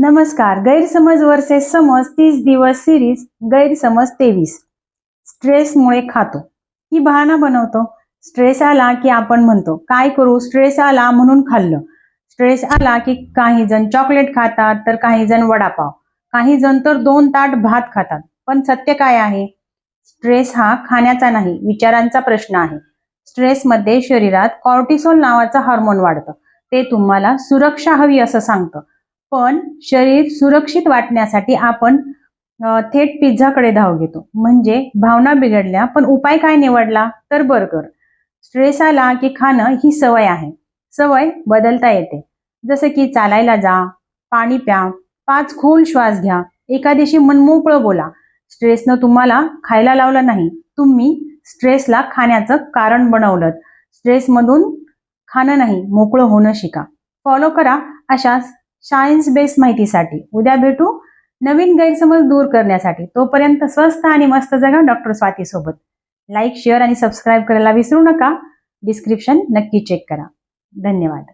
नमस्कार गैरसमज वर्सेस समज तीस दिवस सिरीज गैरसमज तेवीस. स्ट्रेसमुळे खातो. ही बहाणा बनवतो? स्ट्रेस आला की आपण म्हणतो काय करू? स्ट्रेस आला म्हणून खाल्लं. स्ट्रेस आला की काही जण चॉकलेट खातात तर काही जण वडापाव. काही जण तर दोन ताट भात खातात. पण सत्य काय आहे? स्ट्रेस हा खाण्याचा नाही विचारांचा प्रश्न आहे. स्ट्रेसमध्ये शरीरात कॉर्टिसोल नावाचं हार्मोन वाढतं. ते तुम्हाला सुरक्षा हवी असं सांगतं. पण शरीर सुरक्षित वाटण्यासाठी आपण थेट पिझ्झाकडे धाव घेतो. म्हणजे भावना बिघडल्या पण उपाय काय निवडला? तर बर्गर. स्ट्रेस आला की खाणं ही सवय आहे. सवय बदलता येते. जसं की चालायला जा पाणी प्या पाच खोल श्वास घ्या एका दिवशी मनमोकळं बोला. स्ट्रेसनं तुम्हाला खायला लावलं नाही. तुम्ही स्ट्रेसला खाण्याचं कारण बनवलं स्ट्रेसमधून खाणं नाही मोकळं होणं शिका. फॉलो करा अशा सायन्स बेस्ड माहितीसाठी. उद्या भेटू नवीन गैरसमज दूर करण्यासाठी. तोपर्यंत स्वस्त आणि मस्त जगा डॉक्टर स्वाती सोबत. लाईक शेअर आणि सबस्क्राईब करायला विसरू नका. डिस्क्रिप्शन नक्की चेक करा. धन्यवाद.